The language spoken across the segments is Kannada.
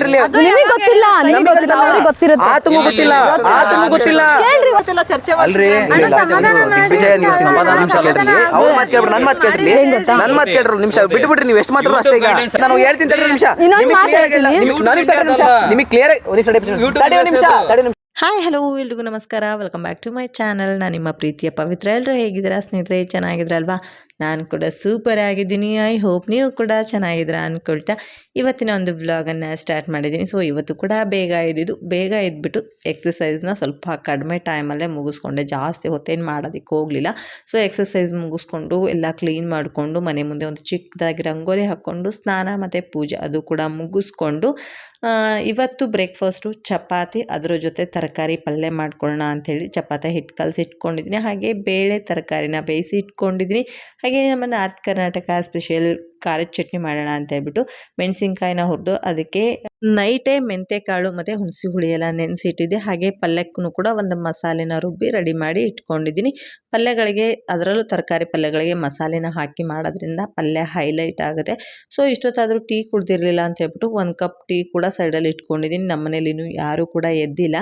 ನಿಮಗೆ ಗೊತ್ತಿಲ್ಲ ನಿಮಗೆ ಗೊತ್ತಿಲ್ಲ. ಅವ್ರಿಗೆ ಗೊತ್ತಿರುತ್ತೆ. ಆತಂಗೂ ಗೊತ್ತಿಲ್ಲ ಆತಂಗೂ ಗೊತ್ತಿಲ್ಲ. ಇವತ್ತೆಲ್ಲ ಚರ್ಚೆ ಅಲ್ರಿ ದಿಗ್ವಿಜಯ ನೀವು ಸಮಾಧಾನ ನಿಮಿಷ ಕೇಳ್ರಿ ಅವ್ರ ಮಾತು ಕೇಳ್ಬಿಡಿ ನನ್ನ ಮಾತು ಕೇಳ್ರಿ ನನ್ನ ಮಾತು ಕೇಳ್ರಿ ನಿಮಿಷ ಬಿಟ್ಟು ಬಿಡ್ರಿ ನೀವು ಎಷ್ಟು ಮಾತ್ರ ಅಷ್ಟೇ ಈಗ. ನಾನು ಹೇಳ್ತೀನಿ ತಡ್ರಿ ನಿಮಿಷ. ಇನ್ನೊಂದ್ ನಿಮಗೆ ಮಾತ್ ಕ್ಲಿಯರ್ ಆಗಿಲ್ಲ. ನಾನು ನಿಮಿಷ ನಿಮಗೆ ಕ್ಲಿಯರ್ ತಡಿ ಒಂದು ನಿಮಿಷ ತಡಿ ಒಂದು ನಿಮಿಷ ಹಾಯ್ ಹಲೋ ಎಲ್ರಿಗೂ ನಮಸ್ಕಾರ. Welcome back to my channel ನಾನು ನಿಮ್ಮ ಪ್ರೀತಿಯ ಪವಿತ್ರ ಎಲ್ಲರೂ ಹೇಗಿದ್ದೀರಾ? ಸ್ನೇಹಿತರೆ ಚೆನ್ನಾಗಿದ್ರಲ್ವಾ ನಾನು ಕೂಡ ಸೂಪರ್ ಆಗಿದ್ದೀನಿ. ಐ ಹೋಪ್ ನೀವು ಕೂಡ ಚೆನ್ನಾಗಿದ್ದೀರಾ ಅಂದ್ಕೊಳ್ತಾ ಇವತ್ತಿನ ಒಂದು ವ್ಲಾಗನ್ನು ಸ್ಟಾರ್ಟ್ ಮಾಡಿದ್ದೀನಿ. ಸೊ ಇವತ್ತು ಕೂಡ ಬೇಗ ಇದ್ದಿದ್ದು ಬೇಗ ಇದ್ಬಿಟ್ಟು ಎಕ್ಸಸೈಸ್ನ ಸ್ವಲ್ಪ ಕಡಿಮೆ ಟೈಮಲ್ಲೇ ಮುಗಿಸ್ಕೊಂಡೆ. ಜಾಸ್ತಿ ಹೊತ್ತೇನು ಮಾಡೋದಕ್ಕೆ ಹೋಗಲಿಲ್ಲ. ಸೊ ಎಕ್ಸಸೈಸ್ ಮುಗಿಸ್ಕೊಂಡು ಎಲ್ಲ ಕ್ಲೀನ್ ಮಾಡಿಕೊಂಡು ಮನೆ ಮುಂದೆ ಒಂದು ಚಿಕ್ಕದಾಗಿ ರಂಗೋಲಿ ಹಾಕ್ಕೊಂಡು ಸ್ನಾನ ಮತ್ತು ಪೂಜೆ ಅದು ಕೂಡ ಮುಗಿಸ್ಕೊಂಡು ಇವತ್ತು ಬ್ರೇಕ್ಫಾಸ್ಟು ಚಪಾತಿ, ಅದರ ಜೊತೆ ತರಕಾರಿ ಪಲ್ಯ ಮಾಡ್ಕೊಳ್ಳೋಣ ಅಂಥೇಳಿ ಚಪಾತಿ ಹಿಟ್ಟು ಕಲಸಿ ಇಟ್ಕೊಂಡಿದ್ದೀನಿ ಹಾಗೆ ಬೇಳೆ ತರಕಾರಿನ ಬೇಯಿಸಿ ಇಟ್ಕೊಂಡಿದ್ದೀನಿ. ಹಾಗೆ ನಮ್ಮ ನಾರ್ತ್ ಕರ್ನಾಟಕ ಸ್ಪೆಷಲ್ ಖಾರದ ಚಟ್ನಿ ಮಾಡೋಣ ಅಂತ ಹೇಳ್ಬಿಟ್ಟು ಮೆಣಸಿನ್ಕಾಯಿನ ಹುರಿದು ಅದಕ್ಕೆ ನೈಟೇ ಮೆಂತೆಕಾಳು ಮತ್ತು ಹುಣಸಿ ಹುಳಿ ಎಲ್ಲ ನೆನೆಸಿಟ್ಟಿದ್ದೆ. ಹಾಗೆ ಪಲ್ಯಕ್ಕೂ ಕೂಡ ಒಂದು ಮಸಾಲೆನ ರುಬ್ಬಿ ರೆಡಿ ಮಾಡಿ ಇಟ್ಕೊಂಡಿದ್ದೀನಿ. ಪಲ್ಯಗಳಿಗೆ ಅದರಲ್ಲೂ ತರಕಾರಿ ಪಲ್ಯಗಳಿಗೆ ಮಸಾಲೆನ ಹಾಕಿ ಮಾಡೋದ್ರಿಂದ ಪಲ್ಯ ಹೈಲೈಟ್ ಆಗುತ್ತೆ. ಸೊ ಇಷ್ಟೊತ್ತಾದರೂ ಟೀ ಕುಡ್ದಿರಲಿಲ್ಲ ಅಂತ ಹೇಳ್ಬಿಟ್ಟು ಒಂದು ಕಪ್ ಟೀ ಕೂಡ ಸೈಡಲ್ಲಿ ಇಟ್ಕೊಂಡಿದ್ದೀನಿ. ನಮ್ಮ ಮನೇಲಿ ಇನ್ನೂ ಯಾರೂ ಕೂಡ ಎದ್ದಿಲ್ಲ.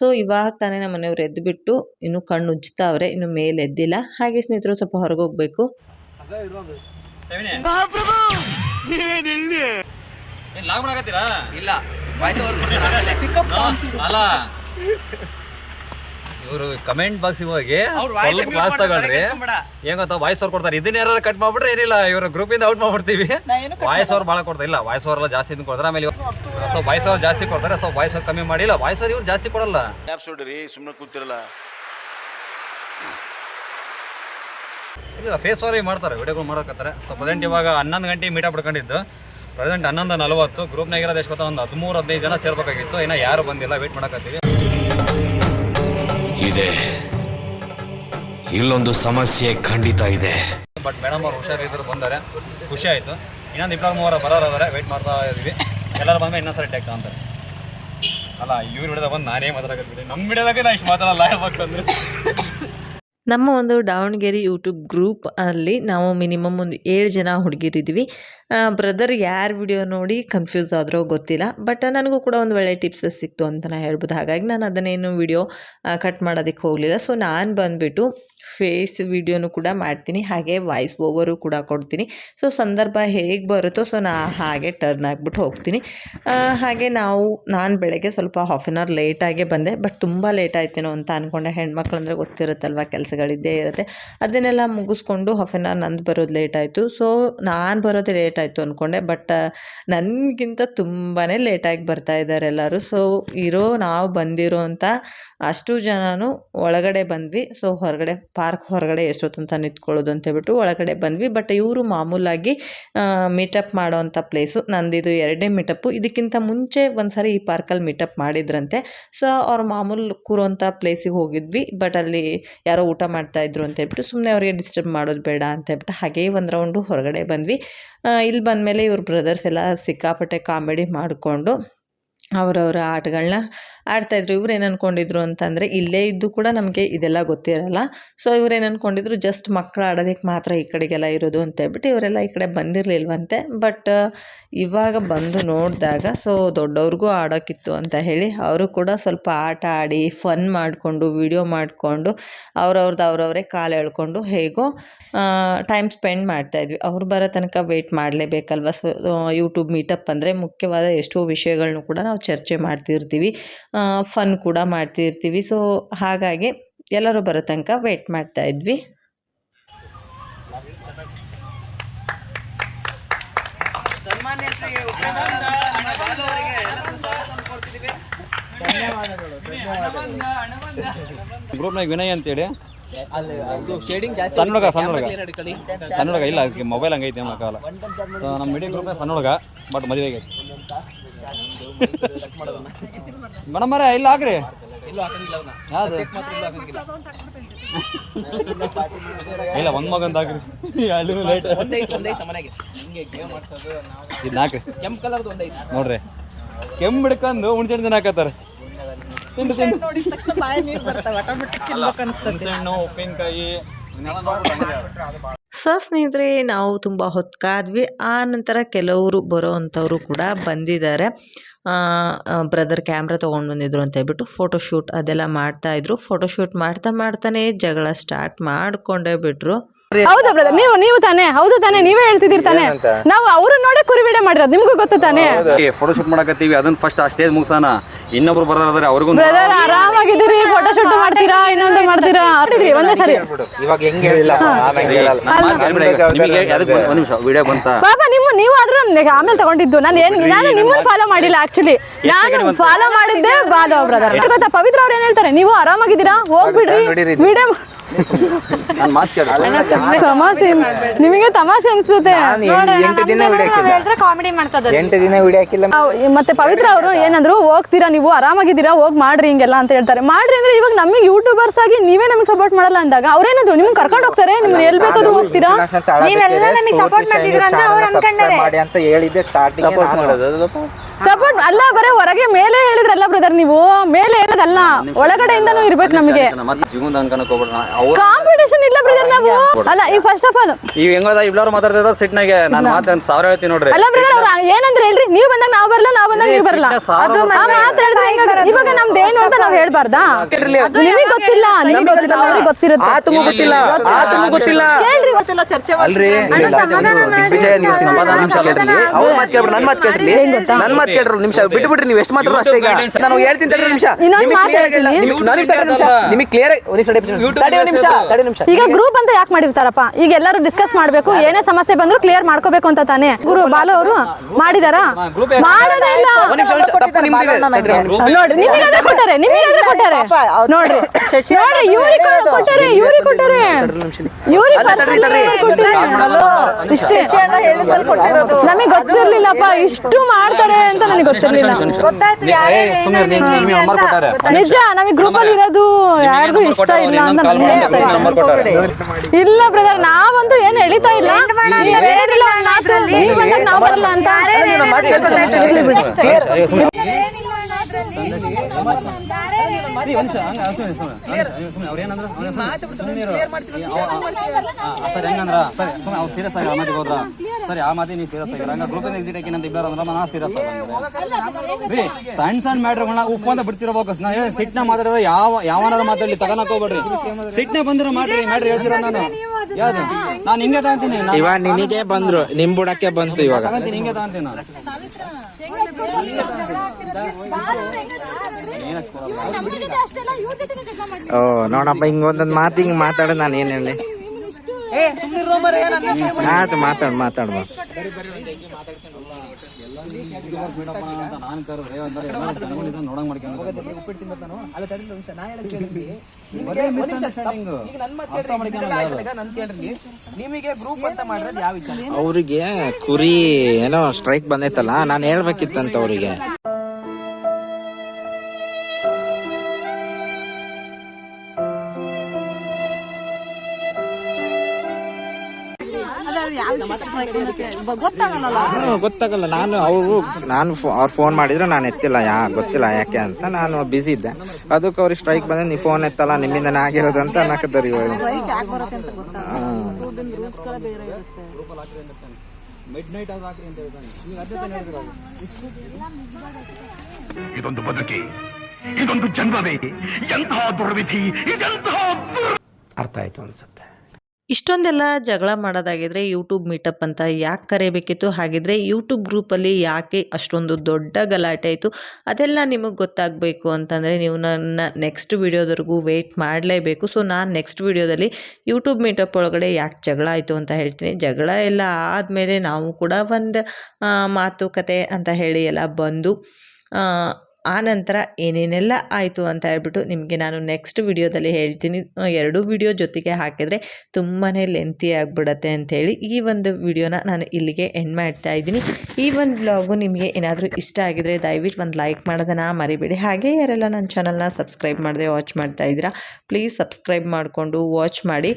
ಸೊ ಇವಾಗ ತಾನೇ ನಮ್ಮ ಮನೆಯವ್ರು ಎದ್ದುಬಿಟ್ಟು ಇನ್ನೂ ಕಣ್ಣು ಉಜ್ತಾವ್ರೆ, ಇನ್ನು ಮೇಲೆ ಎದ್ದಿಲ್ಲ. ಹಾಗೆ ಸ್ನೇಹಿತರು ಸ್ವಲ್ಪ ಹೊರಗೆ ಹೋಗ್ಬೇಕು. ಏನ್ ಲಾಗ್ ಮಾಡಕತ್ತೀರಾ ಇಲ್ಲ ಅಲ್ಲ. ಇವರು ಕಮೆಂಟ್ ಬಾಕ್ಸಿಗೆ ಹೋಗಿ ಸ್ವಲ್ಪ ಕ್ಲಾಸ್ ತಗೊಳ್ರಿ. ಏನ್ ಗೊತ್ತಾ ವಾಯ್ಸ್ ಅವ್ರು ಕೊಡ್ತಾರೆ. ಇದನ್ನ ಯಾರು ಕಟ್ ಮಾಡ್ಬಿಟ್ರೆ ಏನಿಲ್ಲ ಇವರು ಗ್ರೂಪ್ ಇಂದ ಔಟ್ ಮಾಡ್ಬಿಡ್ತೀವಿ. ವಾಯ್ಸ್ ಅವ್ರು ಭಾಳ ಕೊಡ್ತಾರೆ. ಇಲ್ಲ ವಾಯ್ಸ್ ಅವರೆಲ್ಲ ಜಾಸ್ತಿ ಇದನ್ನ ಕೊಡ್ತಾರೆ. ಆಮೇಲೆ ಸೊ ವಾಯ್ಸ್ ಅವ್ರು ಜಾಸ್ತಿ ಕೊಡ್ತಾರೆ. ಸೊ ವಾಯ್ಸ್ ಅವ್ರು ಕಮ್ಮಿ ಮಾಡಿಲ್ಲ ವಾಯ್ಸ್ ಅವ್ರು ಇವ್ರು ಜಾಸ್ತಿ ಕೊಡಲ್ಲ. ಸುಮ್ಮನೆ ಕೂತಿರಲ್ಲ. ಇಲ್ಲ ಫೇಸ್ ವಾಲಿ ಮಾಡ್ತಾರೆ ವಿಡಿಯೋಗಳು ಮಾಡೋಕತ್ತಾರೆ. ಸೊ ಪ್ರೆಸೆಂಟ್ ಇವಾಗ ಹನ್ನೊಂದು ಗಂಟೆ ಮೀಟಪ್ ಬಿಡ್ಕೊಂಡಿದ್ದು ಪ್ರೆಸೆಂಟ್ ಹನ್ನೊಂದು ನಲವತ್ತು ಗ್ರೂಪ್ನಾಗ ಇರೋದು ಎಷ್ಟು ಗೊತ್ತಾ? ಒಂದು ಹದಿಮೂರು ಹದಿನೈದು ಜನ ಸೇರ್ಬೇಕಾಗಿತ್ತು. ಇನ್ನು ಯಾರು ಬಂದಿಲ್ಲ ವೇಟ್ ಮಾಡೋಕತ್ತೀವಿ. ಇದೆ. ಇಲ್ಲೊಂದು ಸಮಸ್ಯೆ ಖಂಡಿತ ಇದೆ. ಬಟ್ ಮೇಡಮ್ ಅವ್ರು ಹುಷಾರಿದ್ರು ಬಂದರೆ. ಖುಷಿ ಆಯಿತು. ಇನ್ನೊಂದು ಇಬ್ಬರು ಮೂವರ ಬರೋರಾದರೆ ವೇಟ್ ಮಾಡ್ತಾ ಇದ್ದೀವಿ ಎಲ್ಲರೂ ಬಂದ್ಮೇಲೆ ಇನ್ನೊಂದು ಸರಿ ಟೆಕ್ ಅಂತಾರೆ ಅಲ್ಲ ಇವ್ರು ಹಿಡಿದ ಬಂದು ನಾನೇ ಮಾತಾಡಕತ್ತೀನಿ. ನಮ್ಮ ಹಿಡಿದಾಗ ನಾ ಇಷ್ಟು ಮಾತಾಡಲ್ಲ ಹೇಳ್ಬೇಕು ಅಂದ್ರೆ ನಮ್ಮ ಒಂದು ದಾವಣಗೆರೆ ಯೂಟ್ಯೂಬ್ ಗ್ರೂಪ್ ಅಲ್ಲಿ ನಾವು ಮಿನಿಮಮ್ ಒಂದು ಏಳು ಜನ ಹುಡುಗಿರಿದ್ವಿ ಬ್ರದರ್ ಯಾರ ವಿಡಿಯೋ ನೋಡಿ ಕನ್ಫ್ಯೂಸ್ ಆದರೂ ಗೊತ್ತಿಲ್ಲ ಬಟ್ ನನಗೂ ಕೂಡ ಒಂದು ಒಳ್ಳೆ ಟಿಪ್ಸ್ ಸಿಕ್ತು ಅಂತ ನಾನು ಹೇಳ್ಬೋದು. ಹಾಗಾಗಿ ನಾನು ಅದನ್ನೇನು ವಿಡಿಯೋ ಕಟ್ ಮಾಡೋದಕ್ಕೆ ಹೋಗಲಿಲ್ಲ. ಸೊ ನಾನು ಬಂದುಬಿಟ್ಟು ಫೇಸ್ ವಿಡಿಯೋನು ಕೂಡ ಮಾಡ್ತೀನಿ, ಹಾಗೆ ವಾಯ್ಸ್ ಓವರು ಕೂಡ ಕೊಡ್ತೀನಿ. ಸೊ ಸಂದರ್ಭ ಹೇಗೆ ಬರುತ್ತೋ ಸೊ ನಾ ಹಾಗೆ ಟರ್ನ್ ಆಗಿಬಿಟ್ಟು ಹೋಗ್ತೀನಿ. ಹಾಗೆ ನಾವು, ನಾನು ಬೆಳಗ್ಗೆ ಸ್ವಲ್ಪ ಹಾಫ್ ಆನ್ ಅವರ್ ಲೇಟಾಗೇ ಬಂದೆ ಬಟ್ ತುಂಬ ಲೇಟ್ ಆಯ್ತೇನೋ ಅಂತ ಅಂದ್ಕೊಂಡೆ ಹೆಣ್ಮಕ್ಳು ಅಂದರೆ ಗೊತ್ತಿರುತ್ತಲ್ವ, ಕೆಲಸಗಳಿದ್ದೇ ಇರುತ್ತೆ. ಅದನ್ನೆಲ್ಲ ಮುಗಿಸ್ಕೊಂಡು ಹಾಫ್ ಆನ್ ಅವರ್ ನಂದು ಬರೋದು ಲೇಟ್ ಆಯಿತು. ಸೊ ನಾನು ಬರೋದೇ ಲೇಟ್ ಆಯಿತು ಅಂದ್ಕೊಂಡೆ ಬಟ್ ನನಗಿಂತ ತುಂಬಾ ಲೇಟಾಗಿ ಬರ್ತಾ ಇದ್ದಾರೆ ಎಲ್ಲರೂ. ಸೊ ಇರೋ ನಾವು ಬಂದಿರೋ ಅಂತ ಅಷ್ಟು ಜನನೂ ಒಳಗಡೆ ಬಂದ್ವಿ. ಸೊ ಹೊರಗಡೆ ಪಾರ್ಕ್ ಹೊರಗಡೆ ಎಷ್ಟೊತ್ತಂತ ನಿಂತ್ಕೊಳ್ಳೋದು ಅಂತ ಹೇಳ್ಬಿಟ್ಟು ಒಳಗಡೆ ಬಂದ್ವಿ. ಬಟ್ ಇವರು ಮಾಮೂಲಾಗಿ ಮೀಟಪ್ ಮಾಡೋವಂಥ ಪ್ಲೇಸು ನಂದಿದು ಎರಡನೇ ಮೀಟಪ್ಪು ಇದಕ್ಕಿಂತ ಮುಂಚೆ ಒಂದು ಸಾರಿ ಈ ಪಾರ್ಕಲ್ಲಿ ಮೀಟಪ್ ಮಾಡಿದ್ರಂತೆ. ಸೊ ಅವ್ರು ಮಾಮೂಲು ಕೂರೋಂಥ ಪ್ಲೇಸಿಗೆ ಹೋಗಿದ್ವಿ. ಬಟ್ ಅಲ್ಲಿ ಯಾರೋ ಊಟ ಮಾಡ್ತಾ ಇದ್ರು ಅಂತ ಹೇಳ್ಬಿಟ್ಟು ಸುಮ್ಮನೆ ಅವ್ರಿಗೆ ಡಿಸ್ಟರ್ಬ್ ಮಾಡೋದು ಬೇಡ ಅಂತ ಹೇಳ್ಬಿಟ್ಟು ಹಾಗೇ ಒಂದು ರೌಂಡು ಹೊರಗಡೆ ಬಂದ್ವಿ. ಇಲ್ಲಿ ಬಂದಮೇಲೆ ಇವ್ರ ಬ್ರದರ್ಸ್ ಎಲ್ಲ ಸಿಕ್ಕಾಪಟ್ಟೆ ಕಾಮಿಡಿ ಮಾಡಿಕೊಂಡು ಅವರವರ ಆಟಗಳನ್ನ ಆಡ್ತಾಯಿದ್ರು ಇವ್ರು ಏನು ಅಂದ್ಕೊಂಡಿದ್ರು ಅಂತಂದರೆ ಇಲ್ಲೇ ಇದ್ದು ಕೂಡ ನಮಗೆ ಇದೆಲ್ಲ ಗೊತ್ತಿರಲ್ಲ ಸೊ, ಇವ್ರು ಏನು ಅಂದ್ಕೊಂಡಿದ್ರು ಜಸ್ಟ್ ಮಕ್ಕಳು ಆಡೋದಕ್ಕೆ ಮಾತ್ರ ಈ ಕಡೆಗೆಲ್ಲ ಇರೋದು ಅಂತ ಹೇಳ್ಬಿಟ್ಟು ಇವರೆಲ್ಲ ಈ ಕಡೆ ಬಂದಿರಲಿಲ್ವಂತೆ. ಬಟ್ ಇವಾಗ ಬಂದು ನೋಡಿದಾಗ ಸೊ, ದೊಡ್ಡವ್ರಿಗೂ ಆಡೋಕ್ಕಿತ್ತು ಅಂತ ಹೇಳಿ ಅವರು ಕೂಡ ಸ್ವಲ್ಪ ಆಟ ಆಡಿ ಫನ್ ಮಾಡಿಕೊಂಡು ವಿಡಿಯೋ ಮಾಡಿಕೊಂಡು ಅವ್ರವ್ರದ್ದು ಅವ್ರವರೇ ಕಾಲು ಎಳ್ಕೊಂಡು ಹೇಗೋ ಟೈಮ್ ಸ್ಪೆಂಡ್ ಮಾಡ್ತಾಯಿದ್ವಿ ಅವ್ರು ಬರೋ ತನಕ ವೆಯ್ಟ್ ಮಾಡಲೇಬೇಕಲ್ವ? ಸೊ ಯೂಟ್ಯೂಬ್ ಮೀಟಪ್ ಅಂದರೆ ಮುಖ್ಯವಾದ ಎಷ್ಟೋ ವಿಷಯಗಳನ್ನೂ ಕೂಡ ನಾವು ಚರ್ಚೆ ಮಾಡ್ತಿರ್ತೀವಿ ಫನ್ ಕೂಡ ಮಾಡ್ತಿರ್ತೀವಿ. ಸೊ ಹಾಗಾಗಿ ಎಲ್ಲರೂ ಬರೋ ತನಕ ವೆಯ್ಟ್ ಮಾಡ್ತಾ ಇದ್ವಿ. ಗ್ರೂಪ್ನಾಗ ವಿನಯ್ ಅಂತೇಳಿ. ಸಣ್ಣ ಹುಡುಗ ಸಣ್ಣ ಹುಡುಗ. ಸಣ್ಣ ಹುಡುಗ ಇಲ್ಲ ಮೊಬೈಲ್ ಹಂಗೈತೆ ಕಾಲ. ನಮ್ಮ ಇಡೀ ಗ್ರೂಪ್ ಸಣ್ಣ ಹುಡುಗ ಬಟ್ ಮದುವೆ ಆಗೈತಿ ಮೇಡಮ್ ಮರ ಇಲ್ಲ ಆಗ್ರಿ ಇಲ್ಲೂ ಒಂದ್ ಮಗಂದ್ ಹಾಕ್ರಿ. ಅಲ್ಲಿ ಲೈಟ್ ಇದು ಹಾಕ್ರಿ. ಕೆಂಪು ಕಲರ್ದು ಒಂದೈತೆ ನೋಡ್ರಿ. ಕೆಮ್ಮು ಹಿಡ್ಕೊಂಡು ಹುಣ್ಸೆಹಣ್ಣು ದಿನ ಹಾಕತ್ತಾರ. ತಿಂದು ತಿಂದು ಹುಣ್ಸೆಹಣ್ಣು ಉಪ್ಪಿನಕಾಯಿ. ಸೊ ಸ್ನೇಹಿತರೆ ನಾವು ತುಂಬ ಹೊತ್ಕಾದ್ವಿ. ಆ ನಂತರ ಕೆಲವರು ಬರೋ ಅಂಥವರು ಕೂಡ ಬಂದಿದ್ದಾರೆ. ಬ್ರದರ್ ಕ್ಯಾಮ್ರಾ ತೊಗೊಂಡು ಬಂದಿದ್ರು ಅಂತ ಹೇಳ್ಬಿಟ್ಟು ಫೋಟೋಶೂಟ್ ಅದೆಲ್ಲ ಮಾಡ್ತಾ ಇದ್ರು. ಫೋಟೋಶೂಟ್ ಮಾಡ್ತಾ ಮಾಡ್ತಾನೆ ಜಗಳ ಸ್ಟಾರ್ಟ್ ಮಾಡಿಕೊಂಡೇ ಬಿಟ್ರು. ಹೌದಾ ಬ್ರದರ್ ನೀವು ನೀವು ತಾನೇ? ಹೌದು ತಾನೇ? ನೀವೇ ಹೇಳ್ತಿದ್ದೀರಿ ತಾನೆ? ನಾವು ಅವ್ರು ನೋಡಿ ಕುರಿ ವಿಡಿಯೋ ಮಾಡಿರೋದು. ನಿಮ್ಗೂ ಗೊತ್ತು ತಾನೆ? ಫೋಟೋ ಶೂಟ್ ಮಾಡಕತ್ತೀವಿ. ಅದನ್ನ ಫಸ್ಟ್ ಆ ಸ್ಟೇಜ್ ಮುಗಿಸೋಣ. ಇನ್ನೊಬ್ರು ಬರೋದಾದ್ರೆ ಅವ್ರಿಗೂ ಬ್ರದರ್ ಆರಾಮಾಗಿದ್ದೀರಿ ಫೋಟೋ ಶೂಟ್ ಮಾಡ್ತೀರಾ ಇನ್ನೊಂದು ಮಾಡ್ತೀರಾ? ಮಾಡಿದ್ರಿ ಒಂದೇ ಸರಿ. ಇವಾಗ ಹೆಂಗ್ ಹೇಳಿಲ್ಲ? ಆಮೇಲೆ ಹೇಳಲ್ಲ. ನಿಮಗೆ ಅದಕ್ಕೆ ಒಂದು ನಿಮಿಷ ವಿಡಿಯೋ ಬಂತ? ಪಾಪ ನಿಮ್ಮ ನೀವು ಆದ್ರೂ ನನಗೆ ಆಮೇಲೆ ತಗೊಂಡಿದ್ದು. ನಾನು ಏನ್ ನಾನು ನಿಮ್ಮನ್ನ ಫಾಲೋ ಮಾಡಿಲ್ಲ ಆಕ್ಚುಲಿ ನಾನು ಫಾಲೋ ಮಾಡಿದ್ದೆ ಬಾಲೋ ಬ್ರದರ್ ಗೊತ್ತಾ? ಪವಿತ್ರ ಅವ್ರು ಏನ್ ಹೇಳ್ತಾರೆ? ನೀವು ಆರಾಮಾಗಿದ್ದೀರಾ? ಹೋಗ್ಬಿಡ್ರಿ. ವಿಡಿಯೋ ನಾನು ಮಾತು ಕೇಳಿ ತಮಾಷೆ ನಿಮಗೆ ತಮಾಷೆ ಅನ್ಸುತ್ತೆ. ಎಂಟು ದಿನ ವಿಡಿಯೋ ಹಾಕಿಲ್ಲ. ಕಾಮಿಡಿ ಮಾಡ್ತದ ಎಂಟು ದಿನ ವಿಡಿಯೋ ಹಾಕಿಲ್ಲ. ಮತ್ತೆ ಪವಿತ್ರ ಅವರು ಏನಂದ್ರು ಹೋಗ್ತೀರಾ ನೀವು? ಆರಾಮಾಗಿದ್ದೀರಾ? ಹೋಗ್ ಮಾಡ್ರಿ ಹಿಂಗೆಲ್ಲ ಅಂತ ಹೇಳ್ತಾರೆ. ಮಾಡ್ರಿ ಅಂದ್ರೆ ಇವಾಗ ನಮಗೆ ಯೂಟ್ಯೂಬರ್ಸ್ ಆಗಿ ನೀವೇ ನಮಗೆ ಸಪೋರ್ಟ್ ಮಾಡಲ್ಲ ಅಂದಾಗ ಅವ್ರೇನಂದ್ರು ನಿಮ್ಗೆ ಕರ್ಕೊಂಡು ಹೋಗ್ತಾರೆ? ನಿಮ್ಗೆ ಎಲ್ ಬೇಕಾದ್ರೂ ಹೋಗ್ತೀರಾ? ನೀವೆಲ್ಲ ನಮಗೆ ಸಪೋರ್ಟ್ ಮಾಡ್ತಿದ್ದೀರ ಅಂತ ಅವ್ರು ಅನ್ಕೊಂಡಾರೆ. ಮಾಡಿ ಅಂತ ಹೇಳಿದ್ದೆ ಸ್ಟಾರ್ಟಿಂಗ್ ಸಪೋರ್ಟ್ ಮಾಡೋದು ಸಪೋರ್ಟ್ ಅಲ್ಲ ಬರೇ ಹೊರಗೆ ಮೇಲೆ ಹೇಳಿದ್ರಲ್ಲ ಬ್ರದರ್ ನೀವು. ಮೇಲೆ ಹೇಳೋದಲ್ಲ. ಒಳಗಡೆಯಿಂದನೂ ಇರ್ಬೇಕು ನಮಗೆ. ಮತ್ತೆ ಅನ್ಕೊಳಕ್ ಹೋಗ್ಬಿಡ ಕಾಂಪಿಟೇಷನ್ ಇಲ್ಲ ಬ್ರದರ್ ನಾವು. ಅಲ್ಲ ಈ ಫಸ್ಟ್ ಆಫ್ ಆಲ್ ಈಗ ಹೆಂಗದ ಇಬ್ಲಾರು ಮಾತಾಡ್ತಿದ್ದ ಸಿಟ್ನಾಗೆ. ನಾನು ಮಾತು ಸಾವಿರ ಹೇಳ್ತೀನಿ ನೋಡ್ರಿ. ಅಲ್ಲ ಬ್ರದರ್ ಅವ್ರು ಏನಂದ್ರೆ ಹೇಳ್ರಿ ನೀವು ಬಂದಾಗ ನಾವು ಬರಲ್ಲ ನಾವು ಬಂದಾಗ ನೀವು ಬರಲ್ಲ. ಅದು ಆ ಮಾತು ಹೇಳಿದ್ರೆ ಹೆಂಗಾಗ- ಇವಾಗ ನಮ್ದು ಏನು ಅಂತ ನಾವು ಹೇಳ್ಬಾರ್ದಾ? ನಿಮಗೆ ಗೊತ್ತಿಲ್ಲ ನಿಮಗೆ ಗೊತ್ತಿಲ್ಲ ಅವ್ರಿಗೆ ಗೊತ್ತಿರುತ್ತೆ. ಆತಂಗೂ ಗೊತ್ತಿಲ್ಲ ಆತಂಗೂ ಗೊತ್ತಿಲ್ಲ. ಹೇಳ್ರಿ ಇವತ್ತೆಲ್ಲ ಚರ್ಚೆ ಅಲ್ರಿ ವಿಜಯ ನೀವು ಸಮಾಧಾನ ಅವ್ರ ಮಾತು ಕೇಳ್ಬಿಡ ನನ್ನ ಮಾತು ಕೇಳ್ರಿ ನನ್ನ ಮಾತು ಕೇಳ್ರಿ ನಿಮಿಷ ಬಿಟ್ಟು ಬಿಟ್ರಿ ನೀವು ಎಷ್ಟು ಮಾತ್ರ ಅಷ್ಟೇ ಈಗ. ನಾನು ಹೇಳ್ತೀನಿ ನಿಮಿಷ. ಇನ್ನೊಂದ್ ಮಾತು ಹೇಳ್ತೀನಿ. ನಿಮಗೆ ಕ್ಲಿಯರ್ ನಿಮಿಷ. ತಡಿ ನಿಮಿಷ ಈಗ ಗ್ರೂಪ್ ಅಂತ ಯಾಕೆ ಮಾಡಿರ್ತಾರಪ್ಪ? ಈಗ ಎಲ್ಲರೂ ಡಿಸ್ಕಸ್ ಮಾಡ್ಬೇಕು ಏನೇ ಸಮಸ್ಯೆ ಬಂದ್ರು ಕ್ಲಿಯರ್ ಮಾಡ್ಕೋಬೇಕು ಅಂತ ತಾನೇ. ಗುರು ಬಾಲು ಅವರು ಮಾಡಿದಾರ? ಮಾಡೋದೇ ಇಲ್ಲ ಒಂದ್ ನಿಮಿಷ, ಒಂದ್ ನಿಮಿಷ, ತಪ್ಪು ನಿಮ್ದಿದೆ. ತಡ್ರಿ ಒಂದ್ ನಿಮಿಷ. ನೋಡ್ರಿ ನಿಮಗೆ ಅದೇ ಕೊಟ್ಟಾರೆ ನಿಮಗೆ ಅದೇ ಕೊಟ್ಟಾರೆ. ನೋಡ್ರಿ. ನೋಡಿ ಇವ್ರಿಗೆ ಕೊಟ್ಟಾರೆ ಇವ್ರಿಗೆ ಕೊಟ್ಟಾರೆ. ಇವ್ರಿಗೆ ಅಲ್ಲ, ತಡ್ರಿ, ತಡ್ರಿ. ಇಷ್ಟೇ ನಮಗೆ ಗೊತ್ತಿರ್ಲಿಲ್ಲಪ್ಪ ಇಷ್ಟು ಮಾಡ್ತಾರೆ ಅಂತ ನನಗೆ ಗೊತ್ತಿರ್ಲಿಲ್ಲ. ನಿಜ ನಮಗೆ ಗ್ರೂಪ್ ಅಲ್ಲಿ ಇರೋದು ಯಾರಿಗೂ ಇಷ್ಟ ಇಲ್ಲ ಅಂತ ಇಲ್ಲ ಬ್ರದರ್ ನಾವಂತೂ ಏನು ಎಳಿತಾ ಇಲ್ಲ. ನೀವ್ ಬರಲ್ಲ ಅಂತ. ಸರ್ ಹೆಂಗಂದ್ರ ಸರ್ ಸುಮ್ಮನೆ ಅವ್ರು ಸೀರಿಯಸ್ ಆಗಿ ಹೋದ್ರ. ಸರಿ ಆ ಮಾತಿ ನೀವು ಸೀರಿಯಸ್ ಆಗಿರ ಹಂಗ ಗ್ರೂಪ್ ಎಕ್ಸಿಟ್ ಹಾಕಿ ಅಂತ ಇಬ್ಬರು ಅಂದ್ರೆ ನಾ ಸೀರಿಯಸ್ ರೀ ಸಣ್ಣ ಸಣ್ಣ ಮ್ಯಾಟ್ರ್ಗಳನ್ನ ಉಪ್ಪು ಅಂತ ಬಿಡ್ತಿರ್ಬೇಕು ನಾ ಹೇಳಿ ಸಿಟ್ನ ಮಾತಾಡಿದ್ರೆ ಯಾವ ಯಾವನಾರು ಮಾತಾಡ್ಲಿ ತಗೋಣಕ್ ಹೋಗ್ಬೇಡ್ರಿ. ಸಿಟ್ನೆ ಬಂದ್ರೆ ಮಾಡ್ರಿ ಮ್ಯಾಟ್ರ್ ಹೇಳ್ತಿರೋ ನಾನು. ಯಾವ್ದು ನಾನು ಹಿಂಗೆ ತಗೊಂತೀನಿ. ಇವಾಗ ನಿನಗೆ ಬಂದ್ರು ನಿಮ್ ಬುಡಕ್ಕೆ ಬಂತು ಇವಾಗ. ತಗೊಂತೀನಿ ಹಿಂಗೆ ತಗೊಂತೀನಿ. ನಾನು ಓ ನೋಡಪ್ಪ ಹಿಂಗ್ ಒಂದೊಂದ್ ಮಾತು ಹಿಂಗೆ ಮಾತಾಡ ನಾನು ಏನ್ ಹೇಳಿ? ಆಯ್ತು ಮಾತಾಡ್ ಮಾತಾಡ್ ಅವ್ರಿಗೆ ಕುರಿ ಏನೋ ಸ್ಟ್ರೈಕ್ ಬಂದೈತಲ್ಲ ನಾನು ಹೇಳ್ಬೇಕಿತ್ತಂತ ಅವ್ರಿಗೆ. ಗೊತ್ತಾಗಲ್ಲ. ನಾನು ಅವರು ನಾನು ಅವ್ರು ಫೋನ್ ಮಾಡಿದ್ರೆ ನಾನು ಎತ್ತಿಲ್ಲ ಯಾ ಗೊತ್ತಿಲ್ಲ ಯಾಕೆ ಅಂತ. ನಾನು ಬ್ಯುಸಿ ಇದ್ದೆ. ಅದಕ್ಕೆ ಅವ್ರಿಗೆ ಸ್ಟ್ರೈಕ್ ಬಂದ್ರೆ ನೀವು ಫೋನ್ ಎತ್ತಲ್ಲ ನಿಮ್ಮಿಂದನೇ ಆಗಿರೋದು ಅಂತ ಅನ್ನಕತ್ತಾರ ಇವಾಗ ಹ್ಮ್. ಇದೊಂದು ಬದುಕಿ ಇದೊಂದು ಜನ್ಮವೇ ಎಂತಹ ದುರ್ವಿಧಿ ಇದೆಂತಹ ಅರ್ಥ ಆಯ್ತು ಅನ್ಸುತ್ತೆ. ಇಷ್ಟೊಂದೆಲ್ಲ ಜಗಳ ಮಾಡೋದಾಗಿದ್ರೆ ಯೂಟ್ಯೂಬ್ ಮೀಟಪ್ ಅಂತ ಯಾಕೆ ಕರೆಯಬೇಕಿತ್ತು ಹಾಗಿದ್ರೆ ಯೂಟ್ಯೂಬ್ ಗ್ರೂಪಲ್ಲಿ ಯಾಕೆ ಅಷ್ಟೊಂದು ದೊಡ್ಡ ಗಲಾಟೆ ಆಯಿತು? ಅದೆಲ್ಲ ನಿಮಗೆ ಗೊತ್ತಾಗಬೇಕು ಅಂತಂದರೆ ನೀವು ನನ್ನ ನೆಕ್ಸ್ಟ್ ವೀಡಿಯೋದವರೆಗೂ ವೆಯ್ಟ್ ಮಾಡಲೇಬೇಕು. ಸೊ ನಾನು ನೆಕ್ಸ್ಟ್ ವೀಡಿಯೋದಲ್ಲಿ ಯೂಟ್ಯೂಬ್ ಮೀಟಪ್ ಒಳಗಡೆ ಯಾಕೆ ಜಗಳ ಆಯಿತು ಅಂತ ಹೇಳ್ತೀನಿ. ಜಗಳ ಎಲ್ಲ ಆದಮೇಲೆ ನಾವು ಕೂಡ ಒಂದು ಮಾತುಕತೆ ಅಂತ ಹೇಳಿ ಎಲ್ಲ ಬಂದು ಆ, ನಂತರ ಏನೇನೆಲ್ಲ ಆಯಿತು ಅಂತ ಹೇಳ್ಬಿಟ್ಟು ನಿಮಗೆ ನಾನು ನೆಕ್ಸ್ಟ್ ವಿಡಿಯೋದಲ್ಲಿ ಹೇಳ್ತೀನಿ. ಎರಡೂ ವಿಡಿಯೋ ಜೊತೆಗೆ ಹಾಕಿದರೆ ತುಂಬಾ ಲೆಂತಿ ಆಗಿಬಿಡತ್ತೆ ಅಂಥೇಳಿ ಈ ಒಂದು ವಿಡಿಯೋನ ನಾನು ಇಲ್ಲಿಗೆ ಎಂಡ್ ಮಾಡ್ತಾ ಇದ್ದೀನಿ. ಈ ಒಂದು ಬ್ಲಾಗು ನಿಮಗೆ ಏನಾದರೂ ಇಷ್ಟ ಆಗಿದರೆ ದಯವಿಟ್ಟು ಒಂದು ಲೈಕ್ ಮಾಡೋದನ್ನು ಮರಿಬೇಡಿ. ಹಾಗೆ ಯಾರೆಲ್ಲ ನನ್ನ ಚಾನಲ್ನ ಸಬ್ಸ್ಕ್ರೈಬ್ ಮಾಡದೆ ವಾಚ್ ಮಾಡ್ತಾ ಇದ್ದೀರಾ ಪ್ಲೀಸ್ ಸಬ್ಸ್ಕ್ರೈಬ್ ಮಾಡಿಕೊಂಡು ವಾಚ್ ಮಾಡಿ.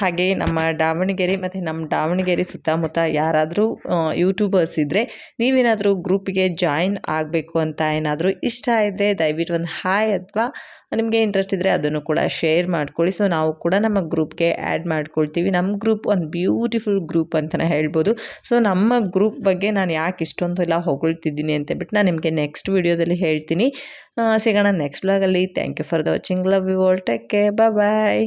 ಹಾಗೆ ನಮ್ಮ ದಾವಣಗೆರೆ ಮತ್ತು ನಮ್ಮ ದಾವಣಗೆರೆ ಸುತ್ತಮುತ್ತ ಯಾರಾದರೂ ಯೂಟ್ಯೂಬರ್ಸ್ ಇದ್ದರೆ ನೀವೇನಾದರೂ ಗ್ರೂಪಿಗೆ ಜಾಯಿನ್ ಆಗಬೇಕು ಅಂತ ಏನಾದರೂ ಇಷ್ಟ ಇದ್ದರೆ ದಯವಿಟ್ಟು ಒಂದು ಹಾಯ್ ಅಥವಾ ನಿಮಗೆ ಇಂಟ್ರೆಸ್ಟ್ ಇದ್ದರೆ ಅದನ್ನು ಕೂಡ ಶೇರ್ ಮಾಡ್ಕೊಳ್ಳಿ. ಸೊ ನಾವು ಕೂಡ ನಮ್ಮ ಗ್ರೂಪ್ಗೆ ಆ್ಯಡ್ ಮಾಡ್ಕೊಳ್ತೀವಿ. ನಮ್ಮ ಗ್ರೂಪ್ ಒಂದು ಬ್ಯೂಟಿಫುಲ್ ಗ್ರೂಪ್ ಅಂತಲೇ ಹೇಳ್ಬೋದು. ಸೊ ನಮ್ಮ ಗ್ರೂಪ್ ಬಗ್ಗೆ ನಾನು ಯಾಕೆ ಇಷ್ಟೊಂದು ಎಲ್ಲ ಹೊಗಳ್ತಿದ್ದೀನಿ ಅಂತ ಬಿಟ್ಟು ನಾನು ನಿಮಗೆ ನೆಕ್ಸ್ಟ್ ವೀಡಿಯೋದಲ್ಲಿ ಹೇಳ್ತೀನಿ. ಸಿಗೋಣ ನೆಕ್ಸ್ಟ್ ವ್ಲಾಗಲ್ಲಿ thank you for the watching love you all take care bye